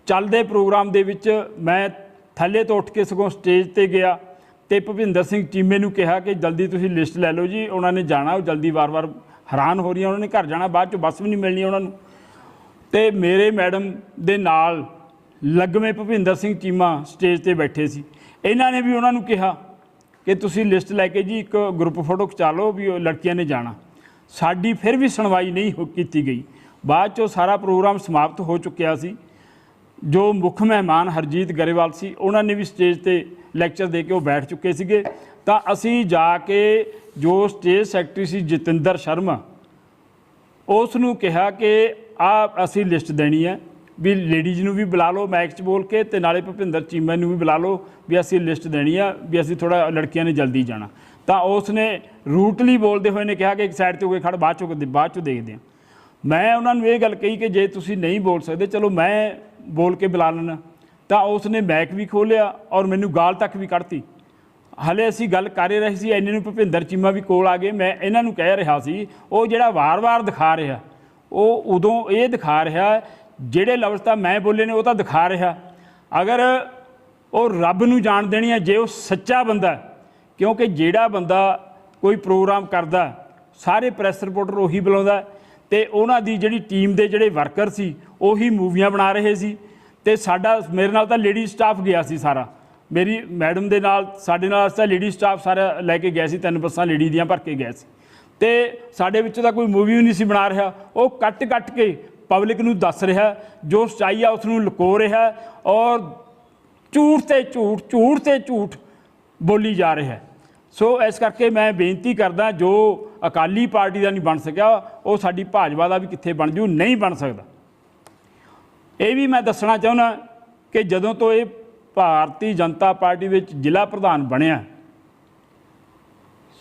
ਚੱਲਦੇ ਪ੍ਰੋਗਰਾਮ ਦੇ ਵਿੱਚ ਮੈਂ ਥੱਲੇ ਤੋਂ ਉੱਠ ਕੇ ਸਗੋਂ ਸਟੇਜ ਤੇ ਗਿਆ। ਤੇ ਭੁਪਿੰਦਰ ਸਿੰਘ ਚੀਮੇ ਨੂੰ ਕਿਹਾ ਕਿ ਜਲਦੀ ਤੁਸੀਂ ਲਿਸਟ ਲੈ ਲਓ ਜੀ, ਉਹਨਾਂ ਨੇ ਜਾਣਾ, ਉਹ ਜਲਦੀ ਵਾਰ-ਵਾਰ ਹੈਰਾਨ ਹੋ ਰਹੀਆਂ, ਉਹਨਾਂ ਨੇ ਘਰ ਜਾਣਾ, ਬਾਅਦ ਚ ਬੱਸ ਵੀ ਨਹੀਂ ਮਿਲਣੀ ਉਹਨਾਂ ਨੂੰ। ਤੇ ਮੇਰੇ ਮੈਡਮ ਦੇ ਨਾਲ ਲੱਗਵੇਂ ਭੁਪਿੰਦਰ ਸਿੰਘ ਚੀਮਾ ਸਟੇਜ ਤੇ ਬੈਠੇ ਸੀ। ਇਹਨਾਂ ਨੇ ਵੀ ਉਹਨਾਂ ਨੂੰ ਕਿਹਾ ਕਿ ਤੁਸੀਂ ਲਿਸਟ ਲੈ ਕੇ ਜੀ, ਇੱਕ ਗਰੁੱਪ ਫੋਟੋ ਖਿਚਾ ਲਓ ਵੀ ਉਹ ਲੜਕੀਆਂ ਨੇ ਜਾਣਾ। ਸਾਡੀ ਫਿਰ ਵੀ ਸੁਣਵਾਈ ਨਹੀਂ ਹੋ ਕੀਤੀ ਗਈ। ਬਾਅਦ ਚੋਂ ਸਾਰਾ ਪ੍ਰੋਗਰਾਮ ਸਮਾਪਤ ਹੋ ਚੁੱਕਿਆ ਸੀ। ਜੋ ਮੁੱਖ ਮਹਿਮਾਨ ਹਰਜੀਤ ਗਰੇਵਾਲ ਸੀ, ਉਹਨਾਂ ਨੇ ਵੀ ਸਟੇਜ ਤੇ ਲੈਕਚਰ ਦੇ ਕੇ ਉਹ ਬੈਠ ਚੁੱਕੇ ਸੀਗੇ। ਤਾਂ ਅਸੀਂ ਜਾ ਕੇ ਜੋ ਸਟੇਜ ਸੈਕਟਰੀ ਸੀ ਜਤਿੰਦਰ ਸ਼ਰਮਾ ਉਸ ਨੂੰ ਕਿਹਾ ਕਿ ਆ ਅਸੀਂ ਲਿਸਟ ਦੇਣੀ ਹੈ ਵੀ ਲੇਡੀਜ਼ ਨੂੰ ਵੀ ਬੁਲਾ ਲਓ ਮੈਕ 'ਚ ਬੋਲ ਕੇ ਤੇ ਨਾਲੇ ਭੁਪਿੰਦਰ ਚੀਮਾ ਨੂੰ ਵੀ ਬੁਲਾ ਲਓ ਵੀ ਅਸੀਂ ਲਿਸਟ ਦੇਣੀ ਆ ਵੀ ਅਸੀਂ ਥੋੜਾ ਲੜਕੀਆਂ ਨੇ ਜਲਦੀ ਜਾਣਾ। ਤਾਂ ਉਸ ਨੇ ਰੂਟਲੀ ਬੋਲਦੇ ਹੋਏ ਨੇ ਕਿਹਾ ਕਿ ਇੱਕ ਸਾਈਡ ਤੇ ਹੋ ਕੇ ਖੜ, ਬਾਅਦ ਚੋਂ ਬਾਅਦ ਚੋਂ ਦੇਖਦੇ ਹਾਂ। ਮੈਂ ਉਹਨਾਂ ਨੂੰ ਇਹ ਗੱਲ ਕਹੀ ਕਿ ਜੇ ਤੁਸੀਂ ਨਹੀਂ ਬੋਲ ਸਕਦੇ, ਚਲੋ ਮੈਂ ਬੋਲ ਕੇ ਬੁਲਾ ਲੈਣਾ ਤਾਂ ਉਸ ਨੇ ਮੈਕ ਵੀ ਖੋਲਿਆ ਔਰ ਮੈਨੂੰ ਗਾਲ ਤੱਕ ਵੀ ਕੱਢਤੀ। ਹਲੇ ਅਸੀਂ ਗੱਲ ਕਰ ਰਹੇ ਸੀ, ਇੰਨੇ ਨੂੰ ਭੁਪਿੰਦਰ ਚੀਮਾ ਵੀ ਕੋਲ ਆ ਗਏ, ਮੈਂ ਇਹਨਾਂ ਨੂੰ ਕਹਿ ਰਿਹਾ ਸੀ, ਉਹ ਜਿਹੜਾ ਵਾਰ-ਵਾਰ ਦਿਖਾ ਰਿਹਾ, ਉਹ ਉਦੋਂ ਇਹ ਦਿਖਾ ਰਿਹਾ, ਜਿਹੜੇ ਲਫ਼ਜ਼ ਤਾਂ ਮੈਂ ਬੋਲੇ ਨੇ ਉਹ ਤਾਂ ਦਿਖਾ ਰਿਹਾ। ਅਗਰ ਉਹ ਰੱਬ ਨੂੰ ਜਾਣ ਦੇਣੀ ਹੈ ਜੇ ਉਹ ਸੱਚਾ ਬੰਦਾ, ਕਿਉਂਕਿ ਜਿਹੜਾ ਬੰਦਾ ਕੋਈ ਪ੍ਰੋਗਰਾਮ ਕਰਦਾ, ਸਾਰੇ ਪ੍ਰੈਸ ਰਿਪੋਰਟਰ ਉਹੀ ਬੁਲਾਉਂਦਾ ਹੈ ਤੇ ਉਹਨਾਂ ਦੀ ਜਿਹੜੀ ਟੀਮ ਦੇ ਜਿਹੜੇ ਵਰਕਰ ਸੀ, ਉਹੀ ਮੂਵੀਆਂ ਬਣਾ ਰਹੇ ਸੀ ਤੇ ਸਾਡਾ, ਮੇਰੇ ਨਾਲ ਤਾਂ ਲੇਡੀ ਸਟਾਫ ਗਿਆ ਸੀ ਸਾਰਾ। ਮੇਰੀ ਮੈਡਮ ਦੇ ਨਾਲ, ਸਾਡੇ ਨਾਲ ਤਾਂ ਲੇਡੀ ਸਟਾਫ ਸਾਰਾ ਲੈ ਕੇ ਗਿਆ ਸੀ, ਤਿੰਨ ਬੱਸਾਂ ਲੇਡੀ ਦੀਆਂ ਭਰ ਕੇ ਗਏ ਸੀ। ਤੇ ਸਾਡੇ ਵਿੱਚੋਂ ਤਾਂ ਕੋਈ ਮੂਵੀ ਵੀ ਨਹੀਂ ਸੀ ਬਣਾ ਰਿਹਾ। ਉਹ ਕੱਟ ਕੱਟ ਕੇ ਪਬਲਿਕ ਨੂੰ ਦੱਸ ਰਿਹਾ, ਜੋ ਸੱਚਾਈ ਆ ਉਸ ਨੂੰ ਲੁਕੋ ਰਿਹਾ ਔਰ ਝੂਠ ਤੇ ਝੂਠ ਝੂਠ ਤੇ ਝੂਠ ਬੋਲੀ ਜਾ ਰਿਹਾ। ਸੋ ਇਸ ਕਰਕੇ ਮੈਂ ਬੇਨਤੀ ਕਰਦਾ, ਜੋ ਅਕਾਲੀ ਪਾਰਟੀ ਦਾ ਨਹੀਂ ਬਣ ਸਕਿਆ, ਉਹ ਸਾਡੀ ਭਾਜਪਾ ਦਾ ਵੀ ਕਿੱਥੇ ਬਣ ਜੂ, ਨਹੀਂ ਬਣ ਸਕਦਾ। ਇਹ ਵੀ ਮੈਂ ਦੱਸਣਾ ਚਾਹੁੰਦਾ ਕਿ ਜਦੋਂ ਤੋਂ ਇਹ ਭਾਰਤੀ ਜਨਤਾ ਪਾਰਟੀ ਵਿੱਚ ਜ਼ਿਲ੍ਹਾ ਪ੍ਰਧਾਨ ਬਣਿਆ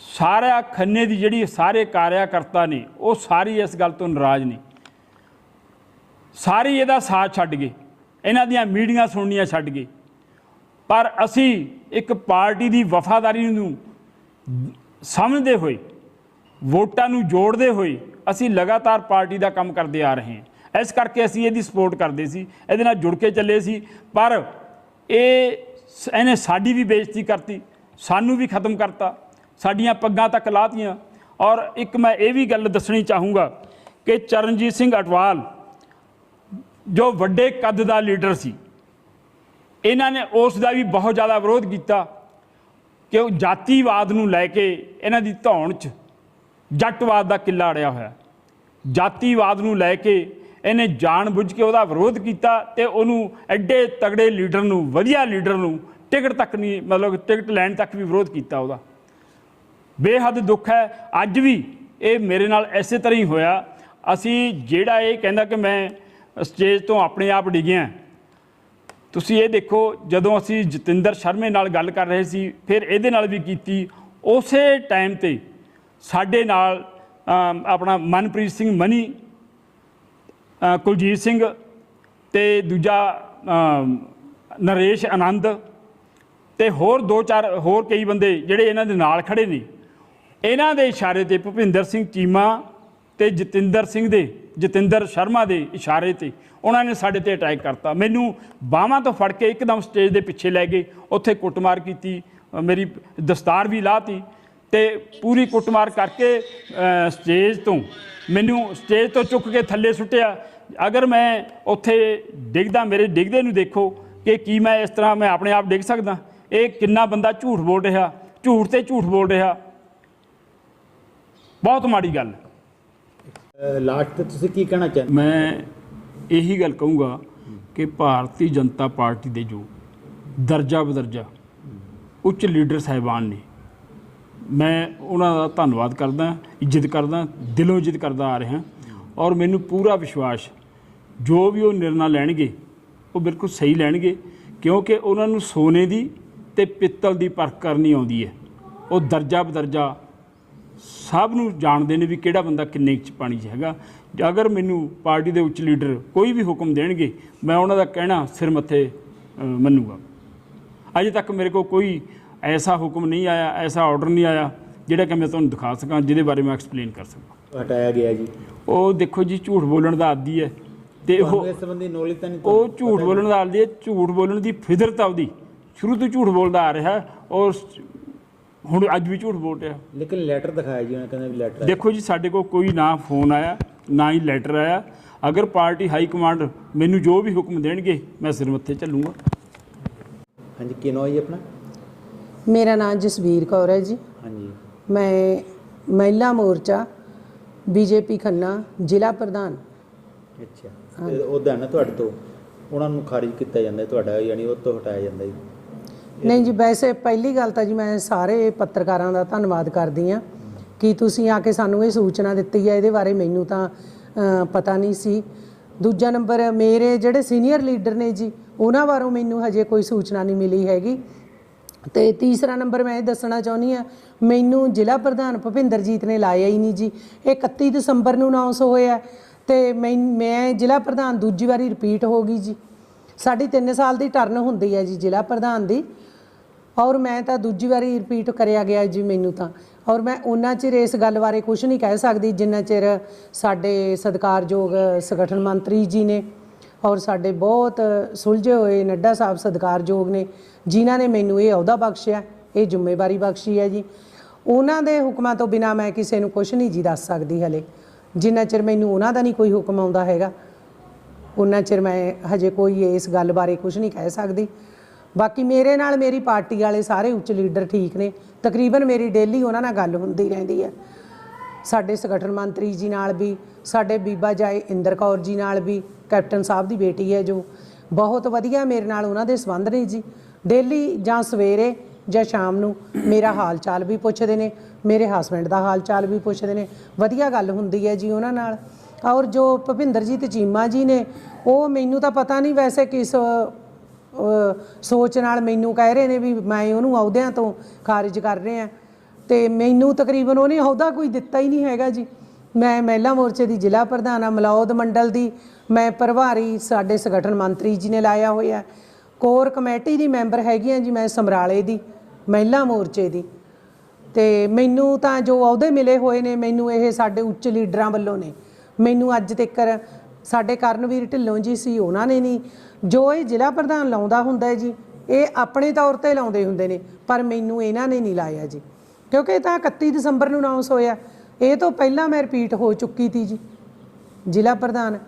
ਸਾਰਾ ਖੰਨੇ ਦੀ ਜਿਹੜੀ ਸਾਰੇ ਕਾਰਿਆਕਰਤਾ ਨੇ, ਉਹ ਸਾਰੀ ਇਸ ਗੱਲ ਤੋਂ ਨਾਰਾਜ਼ ਨੇ। ਸਾਰੀ ਇਹਦਾ ਸਾਥ ਛੱਡ ਗਏ, ਇਹਨਾਂ ਦੀਆਂ ਮੀਟਿੰਗਾਂ ਸੁਣਨੀਆਂ ਛੱਡ ਗਏ। ਪਰ ਅਸੀਂ ਇੱਕ ਪਾਰਟੀ ਦੀ ਵਫਾਦਾਰੀ ਨੂੰ ਸਮਝਦੇ ਹੋਏ, ਵੋਟਾਂ ਨੂੰ ਜੋੜਦੇ ਹੋਏ ਅਸੀਂ ਲਗਾਤਾਰ ਪਾਰਟੀ ਦਾ ਕੰਮ ਕਰਦੇ ਆ ਰਹੇ ਹਾਂ। ਇਸ ਕਰਕੇ ਅਸੀਂ ਇਹਦੀ ਸਪੋਰਟ ਕਰਦੇ ਸੀ, ਇਹਦੇ ਨਾਲ ਜੁੜ ਕੇ ਚੱਲੇ ਸੀ, ਪਰ ਇਹ ਸ- ਇਹਨੇ ਸਾਡੀ ਵੀ ਬੇਇੱਜ਼ਤੀ ਕਰਤੀ, ਸਾਨੂੰ ਵੀ ਖਤਮ ਕਰਤਾ, ਸਾਡੀਆਂ ਪੱਗਾਂ ਤੱਕ ਲਾਤੀਆਂ। ਔਰ ਇੱਕ ਮੈਂ ਇਹ ਵੀ ਗੱਲ ਦੱਸਣੀ ਚਾਹੂੰਗਾ ਕਿ ਚਰਨਜੀਤ ਸਿੰਘ ਅਟਵਾਲ, ਜੋ ਵੱਡੇ ਕੱਦ ਦਾ ਲੀਡਰ ਸੀ, ਇਹਨਾਂ ਨੇ ਉਸ ਦਾ ਵੀ ਬਹੁਤ ਜ਼ਿਆਦਾ ਵਿਰੋਧ ਕੀਤਾ ਕਿ ਉਹ ਜਾਤੀਵਾਦ ਨੂੰ ਲੈ ਕੇ ਇਹਨਾਂ ਦੀ ਧੌਣ 'ਚ ਜੱਟਵਾਦ ਦਾ ਕਿੱਲਾ ਅੜਿਆ ਹੋਇਆ। ਜਾਤੀਵਾਦ ਨੂੰ ਲੈ ਕੇ ਇਹਨੇ ਜਾਣਬੁੱਝ ਕੇ ਉਹਦਾ ਵਿਰੋਧ ਕੀਤਾ ਤੇ ਉਹਨੂੰ ਐਡੇ ਤਗੜੇ ਲੀਡਰ ਨੂੰ, ਵਧੀਆ ਲੀਡਰ ਨੂੰ ਟਿਕਟ ਤੱਕ ਨਹੀਂ, ਮਤਲਬ ਟਿਕਟ ਲੈਣ ਤੱਕ ਵੀ ਵਿਰੋਧ ਕੀਤਾ ਉਹਦਾ। ਬੇਹੱਦ ਦੁੱਖ ਹੈ। ਅੱਜ ਵੀ ਇਹ ਮੇਰੇ ਨਾਲ ਐਸੇ ਤਰ੍ਹਾਂ ਹੀ ਹੋਇਆ। ਅਸੀਂ ਜਿਹੜਾ ਇਹ ਕਹਿੰਦਾ ਕਿ ਮੈਂ ਸਟੇਜ ਤੋਂ ਆਪਣੇ ਆਪ ਡਿੱਗਿਆ। ਤੁਸੀਂ ਇਹ ਦੇਖੋ, ਜਦੋਂ ਅਸੀਂ ਜਤਿੰਦਰ ਸ਼ਰਮੇ ਨਾਲ ਗੱਲ ਕਰ ਰਹੇ ਸੀ, ਫਿਰ ਇਹਦੇ ਨਾਲ ਵੀ ਕੀਤੀ। ਉਸੇ ਟਾਈਮ ਤੇ ਸਾਡੇ ਨਾਲ ਆਪਣਾ ਮਨਪ੍ਰੀਤ ਸਿੰਘ ਮਨੀ ਕੁਲਜੀਤ ਸਿੰਘ ਤੇ ਦੂਜਾ ਨਰੇਸ਼ ਆਨੰਦ ਤੇ ਹੋਰ ਦੋ ਚਾਰ, ਹੋਰ ਕਈ ਬੰਦੇ ਜਿਹੜੇ ਇਹਨਾਂ ਦੇ ਨਾਲ ਖੜੇ ਨੇ। ਇਹਨਾਂ ਦੇ ਇਸ਼ਾਰੇ ਤੇ ਭੁਪਿੰਦਰ ਸਿੰਘ ਚੀਮਾ ਤੇ ਜਤਿੰਦਰ ਸਿੰਘ ਦੇ, ਜਤਿੰਦਰ ਸ਼ਰਮਾ ਦੇ ਇਸ਼ਾਰੇ ਤੇ ਉਹਨਾਂ ਨੇ ਸਾਡੇ ਤੇ ਅਟੈਕ ਕਰਤਾ। ਮੈਨੂੰ ਬਾਹਾਂ ਤੋਂ ਫੜ ਕੇ ਇੱਕਦਮ ਸਟੇਜ ਦੇ ਪਿੱਛੇ ਲੈ ਗਏ, ਉੱਥੇ ਕੁੱਟਮਾਰ ਕੀਤੀ ਮੇਰੀ ਦਸਤਾਰ ਵੀ ਲਾਤੀ ਤੇ ਪੂਰੀ ਕੁੱਟਮਾਰ ਕਰਕੇ ਸਟੇਜ ਤੋਂ ਮੈਨੂੰ ਸਟੇਜ ਤੋਂ ਚੁੱਕ ਕੇ ਥੱਲੇ ਸੁੱਟਿਆ। ਅਗਰ ਮੈਂ ਉੱਥੇ ਡਿੱਗਦਾ ਮੇਰੇ ਡਿੱਗਦੇ ਨੂੰ ਦੇਖੋ ਕਿ ਕੀ ਮੈਂ ਇਸ ਤਰ੍ਹਾਂ ਮੈਂ ਆਪਣੇ ਆਪ ਡਿੱਗ ਸਕਦਾ। ਇਹ ਕਿੰਨਾ ਬੰਦਾ ਝੂਠ ਬੋਲ ਰਿਹਾ ਝੂਠ ਤੇ ਝੂਠ ਬੋਲ ਰਿਹਾ। ਬਹੁਤ ਮਾੜੀ ਗੱਲ। ਲਾਸਟ ਤੇ ਤੁਸੀਂ ਕੀ ਕਹਿਣਾ ਚਾਹੁੰਦੇ? ਮੈਂ ਇਹੀ ਗੱਲ ਕਹੂੰਗਾ ਕਿ ਭਾਰਤੀ ਜਨਤਾ ਪਾਰਟੀ ਦੇ ਜੋ ਦਰਜਾ ਬਦਰਜਾ ਉੱਚ ਲੀਡਰ ਸਾਹਿਬਾਨ ਨੇ ਮੈਂ ਉਹਨਾਂ ਦਾ ਧੰਨਵਾਦ ਕਰਦਾ, ਇੱਜ਼ਤ ਕਰਦਾ, ਦਿਲੋਂ ਇੱਜ਼ਤ ਕਰਦਾ ਆ ਰਿਹਾ। ਔਰ ਮੈਨੂੰ ਪੂਰਾ ਵਿਸ਼ਵਾਸ, ਜੋ ਵੀ ਉਹ ਨਿਰਣਾ ਲੈਣਗੇ, ਉਹ ਬਿਲਕੁਲ ਸਹੀ ਲੈਣਗੇ, ਕਿਉਂਕਿ ਉਹਨਾਂ ਨੂੰ ਸੋਨੇ ਦੀ ਤੇ ਪਿੱਤਲ ਦੀ ਪਰਖ ਕਰਨੀ ਆਉਂਦੀ ਹੈ। ਉਹ ਦਰਜਾ ਬਦਰਜਾ ਸਭ ਨੂੰ ਜਾਣਦੇ ਨੇ ਵੀ ਕਿਹੜਾ ਬੰਦਾ ਕਿੰਨੇ ਚ ਪਾਣੀ 'ਚ ਹੈਗਾ। ਅਗਰ ਮੈਨੂੰ ਪਾਰਟੀ ਦੇ ਉੱਚ ਲੀਡਰ ਕੋਈ ਵੀ ਹੁਕਮ ਦੇਣਗੇ, ਮੈਂ ਉਹਨਾਂ ਦਾ ਕਹਿਣਾ ਸਿਰ ਮੱਥੇ ਮੰਨੂਗਾ। ਅਜੇ ਤੱਕ ਮੇਰੇ ਕੋਲ ਕੋਈ ਐਸਾ ਹੁਕਮ ਨਹੀਂ ਆਇਆ ਐਸਾ ਆਰਡਰ ਨਹੀਂ ਆਇਆ ਜਿਹੜਾ ਕਿ ਮੈਂ ਤੁਹਾਨੂੰ ਦਿਖਾ ਸਕਾਂ ਜਿਹਦੇ ਬਾਰੇ ਮੈਂ ਐਕਸਪਲੇਨ ਕਰ ਸਕਾਂ। ਹਟਾਇਆ ਗਿਆ ਜੀ। ਉਹ ਦੇਖੋ ਜੀ ਝੂਠ ਬੋਲਣ ਦਾ ਆਦੀ ਹੈ ਤੇ ਉਹ ਇਸ ਸੰਬੰਧੀ ਨੌਲੇਜ ਤਾਂ ਨਹੀਂ ਉਹ ਝੂਠ ਬੋਲਣ ਦਾ ਆਦੀ ਹੈ ਝੂਠ ਬੋਲਣ ਦੀ ਫਿਦਰਤ ਆ ਉਹਦੀ ਸ਼ੁਰੂ ਤੋਂ ਝੂਠ ਬੋਲਦਾ ਆ ਰਿਹਾ ਔਰ ਹੁਣ ਅੱਜ ਵੀ ਝੂਠ ਬੋਲ ਰਿਹਾ। ਲੇਕਿਨ ਲੈਟਰ ਦਿਖਾਇਆ ਜੀ ਉਹਨੇ ਕਹਿੰਦੇ ਵੀ ਲੈਟਰ ਦੇਖੋ ਜੀ ਸਾਡੇ ਕੋਲ ਕੋਈ ਨਾ ਫੋਨ ਆਇਆ ਨਾ ਹੀ ਲੈਟਰ ਆਇਆ। ਅਗਰ ਪਾਰਟੀ ਹਾਈ ਕਮਾਂਡ ਮੈਨੂੰ ਜੋ ਵੀ ਹੁਕਮ ਦੇਣਗੇ ਮੈਂ ਸਿਰ ਮੱਥੇ ਚੱਲੂਗਾ। ਹਾਂਜੀ ਕੀ ਨਾਮ ਹੈ ਜੀ ਆਪਣਾ? ਮੇਰਾ ਨਾਮ ਜਸਵੀਰ ਕੌਰ ਹੈ ਜੀ। ਹਾਂਜੀ। ਮੈਂ ਮਹਿਲਾ ਮੋਰਚਾ ਬੀਜੇਪੀ ਖੰਨਾ ਜ਼ਿਲ੍ਹਾ ਪ੍ਰਧਾਨ। ਅੱਛਾ। ਤੇ ਉਹਦਾ ਨਾ ਤੁਹਾਡੇ ਤੋਂ ਉਹਨਾਂ ਨੂੰ ਖਾਰਿਜ ਕੀਤਾ ਜਾਂਦਾ ਹੈ ਤੁਹਾਡਾ ਯਾਨੀ ਉਹ ਤੋਂ ਹਟਾਇਆ ਜਾਂਦਾ ਹੈ। ਨਹੀਂ ਜੀ ਵੈਸੇ ਪਹਿਲੀ ਗੱਲ ਤਾਂ ਜੀ ਮੈਂ ਸਾਰੇ ਪੱਤਰਕਾਰਾਂ ਦਾ ਧੰਨਵਾਦ ਕਰਦੀ ਆ ਕਿ ਤੁਸੀਂ ਆ ਕੇ ਸਾਨੂੰ ਇਹ ਸੂਚਨਾ ਦਿੱਤੀ ਹੈ ਇਹਦੇ ਬਾਰੇ ਮੈਨੂੰ ਤਾਂ ਪਤਾ ਨਹੀਂ ਸੀ। ਦੂਜਾ ਨੰਬਰ ਮੇਰੇ ਜਿਹੜੇ ਸੀਨੀਅਰ ਲੀਡਰ ਨੇ ਜੀ ਉਹਨਾਂ ਬਾਰੇ ਮੈਨੂੰ ਹਜੇ ਕੋਈ ਸੂਚਨਾ ਨਹੀਂ ਮਿਲੀ ਹੈਗੀ। ਤੇ ਤੀਸਰਾ ਨੰਬਰ ਮੈਂ ਇਹ ਦੱਸਣਾ ਚਾਹੁੰਦੀ ਆ ਮੈਨੂੰ ਜ਼ਿਲ੍ਹਾ ਪ੍ਰਧਾਨ ਭੁਪਿੰਦਰਜੀਤ ਨੇ ਲਾਇਆ ਹੀ ਨਹੀਂ ਜੀ। ਇਹ 31 ਦਸੰਬਰ ਨੂੰ ਅਨਾਉਂਸ ਹੋਇਆ ਤੇ ਮੈਂ ਮੈਂ ਜ਼ਿਲ੍ਹਾ ਪ੍ਰਧਾਨ ਦੂਜੀ ਵਾਰੀ ਰਿਪੀਟ ਹੋ ਗਈ ਜੀ। ਸਾਡੀ 3 ਸਾਲ ਦੀ ਟਰਨ ਹੁੰਦੀ ਹੈ ਜੀ ਜ਼ਿਲ੍ਹਾ ਪ੍ਰਧਾਨ ਦੀ। ਔਰ ਮੈਂ ਤਾਂ ਦੂਜੀ ਵਾਰੀ ਰਿਪੀਟ ਕਰਿਆ ਗਿਆ ਜੀ ਮੈਨੂੰ ਤਾਂ। ਔਰ ਮੈਂ ਉਹਨਾਂ ਚਿਰ ਇਸ ਗੱਲ ਬਾਰੇ ਕੁਝ ਨਹੀਂ ਕਹਿ ਸਕਦੀ, ਜਿੰਨਾ ਚਿਰ ਸਾਡੇ ਸਤਿਕਾਰਯੋਗ ਸੰਗਠਨ ਮੰਤਰੀ ਜੀ ਨੇ ਔਰ ਸਾਡੇ ਬਹੁਤ ਸੁਲਝੇ ਹੋਏ ਨੱਡਾ ਸਾਹਿਬ ਸਤਿਕਾਰਯੋਗ ਨੇ, ਜਿਨ੍ਹਾਂ ਨੇ ਮੈਨੂੰ ਇਹ ਅਹੁਦਾ ਬਖਸ਼ਿਆ, ਇਹ ਜ਼ਿੰਮੇਵਾਰੀ ਬਖਸ਼ੀ ਹੈ ਜੀ। ਉਹਨਾਂ ਦੇ ਹੁਕਮਾਂ ਤੋਂ ਬਿਨਾ ਮੈਂ ਕਿਸੇ ਨੂੰ ਕੁਝ ਨਹੀਂ ਜੀ ਦੱਸ ਸਕਦੀ ਹਲੇ। ਜਿੰਨਾ ਚਿਰ ਮੈਨੂੰ ਉਹਨਾਂ ਦਾ ਨਹੀਂ ਕੋਈ ਹੁਕਮ ਆਉਂਦਾ ਹੈਗਾ, ਉਹਨਾਂ ਚਿਰ ਮੈਂ ਹਜੇ ਕੋਈ ਇਸ ਗੱਲ ਬਾਰੇ ਕੁਝ ਨਹੀਂ ਕਹਿ ਸਕਦੀ। ਬਾਕੀ ਮੇਰੇ ਨਾਲ ਮੇਰੀ ਪਾਰਟੀ ਵਾਲੇ ਸਾਰੇ ਉੱਚ ਲੀਡਰ ਠੀਕ ਨੇ। ਤਕਰੀਬਨ ਮੇਰੀ ਡੇਲੀ ਉਹਨਾਂ ਨਾਲ ਗੱਲ ਹੁੰਦੀ ਰਹਿੰਦੀ ਹੈ। ਸਾਡੇ ਸੰਗਠਨ ਮੰਤਰੀ ਜੀ ਨਾਲ ਵੀ, ਸਾਡੇ ਬੀਬਾ ਜਾਏ ਇੰਦਰ ਕੌਰ ਜੀ ਨਾਲ ਵੀ, ਕੈਪਟਨ ਸਾਹਿਬ ਦੀ ਬੇਟੀ ਹੈ ਜੋ। ਬਹੁਤ ਵਧੀਆ ਮੇਰੇ ਨਾਲ ਉਹਨਾਂ ਦੇ ਸੰਬੰਧ ਨੇ ਜੀ। ਡੇਲੀ ਜਾਂ ਸਵੇਰੇ ਜਾਂ ਸ਼ਾਮ ਨੂੰ ਮੇਰਾ ਹਾਲ ਚਾਲ ਵੀ ਪੁੱਛਦੇ ਨੇ, ਮੇਰੇ ਹਸਬੰਡ ਦਾ ਹਾਲ ਚਾਲ ਵੀ ਪੁੱਛਦੇ ਨੇ। ਵਧੀਆ ਗੱਲ ਹੁੰਦੀ ਹੈ ਜੀ ਉਹਨਾਂ ਨਾਲ। ਔਰ ਜੋ ਭੁਪਿੰਦਰਜੀਤ ਚੀਮਾ ਜੀ ਨੇ, ਉਹ ਮੈਨੂੰ ਤਾਂ ਪਤਾ ਨਹੀਂ ਵੈਸੇ ਕਿਸ ਸੋਚ ਨਾਲ ਮੈਨੂੰ ਕਹਿ ਰਹੇ ਨੇ ਵੀ ਮੈਂ ਉਹਨੂੰ ਅਹੁਦਿਆਂ ਤੋਂ ਖਾਰਜ ਕਰ ਰਹੇ। ਆ ਤੇ ਮੈਨੂੰ ਤਕਰੀਬਨ ਉਹਨੇ ਅਹੁਦਾ ਕੋਈ ਦਿੱਤਾ ਹੀ ਨਹੀਂ ਹੈਗਾ ਜੀ। ਮੈਂ ਮਹਿਲਾ ਮੋਰਚੇ ਦੀ ਜ਼ਿਲ੍ਹਾ ਪ੍ਰਧਾਨ ਆ ਮਲੌਦ ਮੰਡਲ ਦੀ। ਮੈਂ ਪ੍ਰਭਾਰੀ ਸਾਡੇ ਸੰਗਠਨ ਮੰਤਰੀ ਜੀ ਨੇ ਲਾਇਆ ਹੋਇਆ ਕੋਰ ਕਮੇਟੀ ਦੀ ਮੈਂਬਰ ਹੈਗੀ ਆ ਜੀ ਮੈਂ, ਸਮਰਾਲੇ ਦੀ, ਮਹਿਲਾ ਮੋਰਚੇ ਦੀ। ਤੇ ਮੈਨੂੰ ਤਾਂ ਜੋ ਅਹੁਦੇ ਮਿਲੇ ਹੋਏ ਨੇ, ਮੈਨੂੰ ਇਹ ਸਾਡੇ ਉੱਚ ਲੀਡਰਾਂ ਵੱਲੋਂ ਨੇ। ਮੈਨੂੰ ਅੱਜ ਤੱਕ ਸਾਡੇ ਕਰਨਵੀਰ ਢਿੱਲੋਂ ਜੀ ਸੀ, ਉਹਨਾਂ ਨੇ ਨਹੀਂ। ਜੋ ਇਹ ਜ਼ਿਲ੍ਹਾ ਪ੍ਰਧਾਨ ਲਾਉਂਦਾ ਹੁੰਦਾ ਜੀ, ਇਹ ਆਪਣੇ ਤੌਰ ਤੇ ਲਾਉਂਦੇ ਹੁੰਦੇ ਨੇ, ਪਰ ਮੈਨੂੰ ਇਹਨਾਂ ਨੇ ਨਹੀਂ ਲਾਇਆ ਜੀ। ਕਿਉਂਕਿ ਇਹ ਤਾਂ 31 ਦਸੰਬਰ ਨੂੰ ਅਨਾਉਂਸ ਹੋਇਆ। ਇਹ ਤੋਂ ਪਹਿਲਾਂ ਮੈਂ ਰਿਪੀਟ ਹੋ ਚੁੱਕੀ ਸੀ ਜੀ। ਜ਼ਿਲ੍ਹਾ ਪ੍ਰਧਾਨ